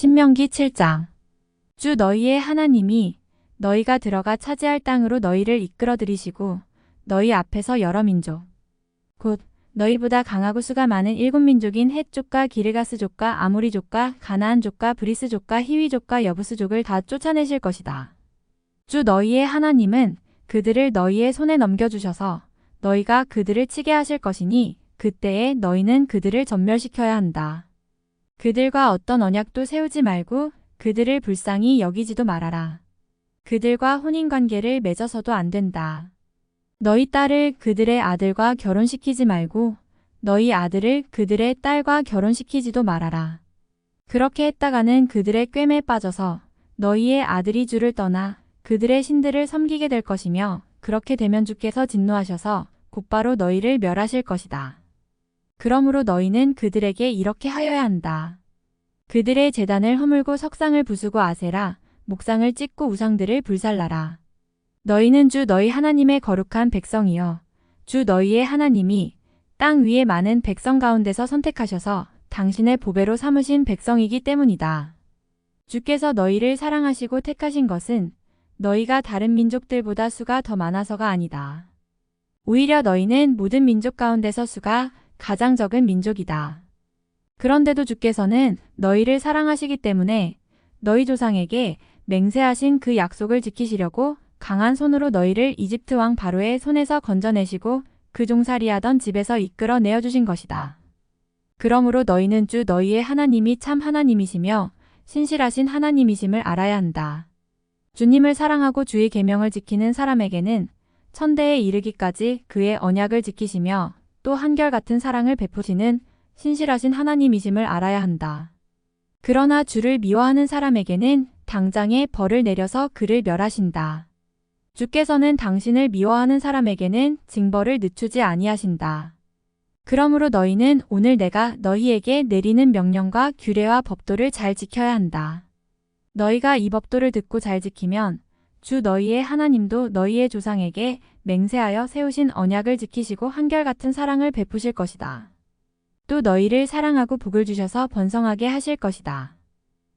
신명기 7장 주 너희의 하나님이 너희가 들어가 차지할 땅으로 너희를 이끌어 들이시고 너희 앞에서 여러 민족 곧 너희보다 강하고 수가 많은 일곱 민족인 헷족과 기르가스족과 아모리족과 가나안족과 브리스족과 히위족과 여부스족을 다 쫓아내실 것이다. 주 너희의 하나님은 그들을 너희의 손에 넘겨주셔서 너희가 그들을 치게 하실 것이니 그때에 너희는 그들을 전멸시켜야 한다. 그들과 어떤 언약도 세우지 말고 그들을 불쌍히 여기지도 말아라. 그들과 혼인관계를 맺어서도 안 된다. 너희 딸을 그들의 아들과 결혼시키지 말고 너희 아들을 그들의 딸과 결혼시키지도 말아라. 그렇게 했다가는 그들의 꿰매에 빠져서 너희의 아들이 주를 떠나 그들의 신들을 섬기게 될 것이며 그렇게 되면 주께서 진노하셔서 곧바로 너희를 멸하실 것이다. 그러므로 너희는 그들에게 이렇게 하여야 한다. 그들의 재단을 허물고 석상을 부수고 아세라, 목상을 찢고 우상들을 불살라라. 너희는 주 너희 하나님의 거룩한 백성이여. 주 너희의 하나님이 땅 위에 많은 백성 가운데서 선택하셔서 당신의 보배로 삼으신 백성이기 때문이다. 주께서 너희를 사랑하시고 택하신 것은 너희가 다른 민족들보다 수가 더 많아서가 아니다. 오히려 너희는 모든 민족 가운데서 수가 가장 적은 민족이다. 그런데도 주께서는 너희를 사랑하시기 때문에 너희 조상에게 맹세하신 그 약속을 지키시려고 강한 손으로 너희를 이집트 왕 바로의 손에서 건져내시고 그 종살이하던 집에서 이끌어 내어주신 것이다. 그러므로 너희는 주 너희의 하나님이 참 하나님이시며 신실하신 하나님이심을 알아야 한다. 주님을 사랑하고 주의 계명을 지키는 사람에게는 천대에 이르기까지 그의 언약을 지키시며 또 한결같은 사랑을 베푸시는 신실하신 하나님이심을 알아야 한다. 그러나 주를 미워하는 사람에게는 당장에 벌을 내려서 그를 멸하신다. 주께서는 당신을 미워하는 사람에게는 징벌을 늦추지 아니하신다. 그러므로 너희는 오늘 내가 너희에게 내리는 명령과 규례와 법도를 잘 지켜야 한다. 너희가 이 법도를 듣고 잘 지키면 주 너희의 하나님도 너희의 조상에게 맹세하여 세우신 언약을 지키시고 한결같은 사랑을 베푸실 것이다. 또 너희를 사랑하고 복을 주셔서 번성하게 하실 것이다.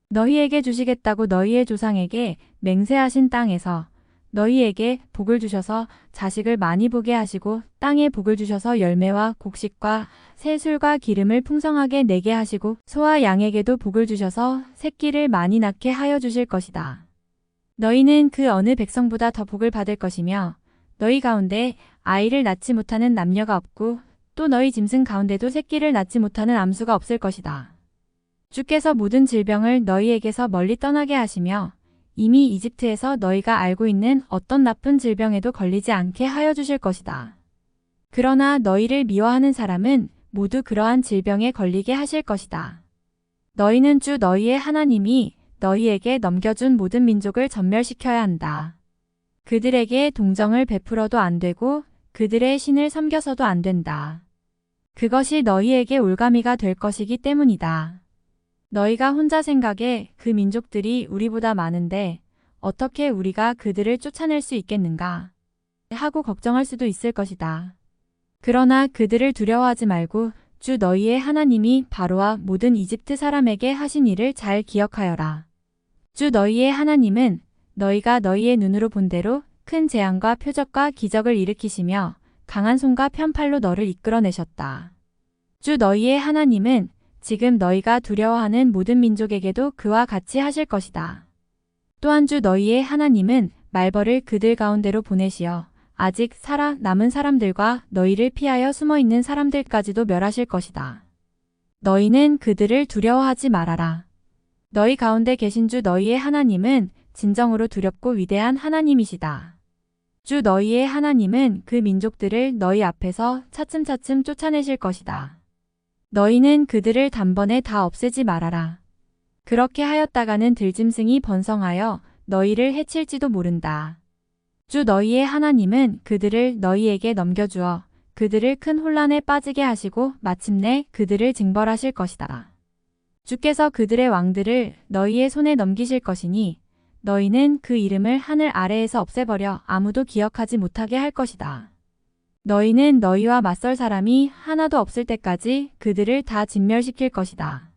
너희에게 주시겠다고 너희의 조상에게 맹세하신 땅에서 너희에게 복을 주셔서 자식을 많이 보게 하시고 땅에 복을 주셔서 열매와 곡식과 새술과 기름을 풍성하게 내게 하시고 소와 양에게도 복을 주셔서 새끼를 많이 낳게 하여 주실 것이다. 너희는 그 어느 백성보다 더 복을 받을 것이며 너희 가운데 아이를 낳지 못하는 남녀가 없고 또 너희 짐승 가운데도 새끼를 낳지 못하는 암수가 없을 것이다. 주께서 모든 질병을 너희에게서 멀리 떠나게 하시며 이미 이집트에서 너희가 알고 있는 어떤 나쁜 질병에도 걸리지 않게 하여 주실 것이다. 그러나 너희를 미워하는 사람은 모두 그러한 질병에 걸리게 하실 것이다. 너희는 주 너희의 하나님이 너희에게 넘겨준 모든 민족을 전멸시켜야 한다. 그들에게 동정을 베풀어도 안 되고 그들의 신을 섬겨서도 안 된다. 그것이 너희에게 올가미가 될 것이기 때문이다. 너희가 혼자 생각에 그 민족들이 우리보다 많은데 어떻게 우리가 그들을 쫓아낼 수 있겠는가 하고 걱정할 수도 있을 것이다. 그러나 그들을 두려워하지 말고 주 너희의 하나님이 바로와 모든 이집트 사람에게 하신 일을 잘 기억하여라. 주 너희의 하나님은 너희가 너희의 눈으로 본 대로 큰 재앙과 표적과 기적을 일으키시며 강한 손과 편팔로 너를 이끌어내셨다. 주 너희의 하나님은 지금 너희가 두려워하는 모든 민족에게도 그와 같이 하실 것이다. 또한 주 너희의 하나님은 말벌을 그들 가운데로 보내시어 아직 살아 남은 사람들과 너희를 피하여 숨어 있는 사람들까지도 멸하실 것이다. 너희는 그들을 두려워하지 말아라. 너희 가운데 계신 주 너희의 하나님은 진정으로 두렵고 위대한 하나님이시다. 주 너희의 하나님은 그 민족들을 너희 앞에서 차츰차츰 쫓아내실 것이다. 너희는 그들을 단번에 다 없애지 말아라. 그렇게 하였다가는 들짐승이 번성하여 너희를 해칠지도 모른다. 주 너희의 하나님은 그들을 너희에게 넘겨주어 그들을 큰 혼란에 빠지게 하시고 마침내 그들을 징벌하실 것이다. 주께서 그들의 왕들을 너희의 손에 넘기실 것이니 너희는 그 이름을 하늘 아래에서 없애버려 아무도 기억하지 못하게 할 것이다. 너희는 너희와 맞설 사람이 하나도 없을 때까지 그들을 다 진멸시킬 것이다.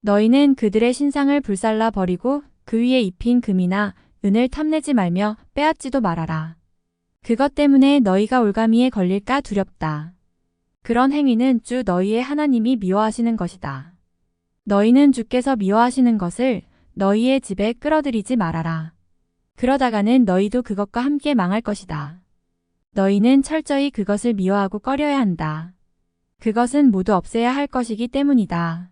너희는 그들의 신상을 불살라 버리고 그 위에 입힌 금이나 은을 탐내지 말며 빼앗지도 말아라. 그것 때문에 너희가 올가미에 걸릴까 두렵다. 그런 행위는 주 너희의 하나님이 미워하시는 것이다. 너희는 주께서 미워하시는 것을 너희의 집에 끌어들이지 말아라. 그러다가는 너희도 그것과 함께 망할 것이다. 너희는 철저히 그것을 미워하고 꺼려야 한다. 그것은 모두 없애야 할 것이기 때문이다.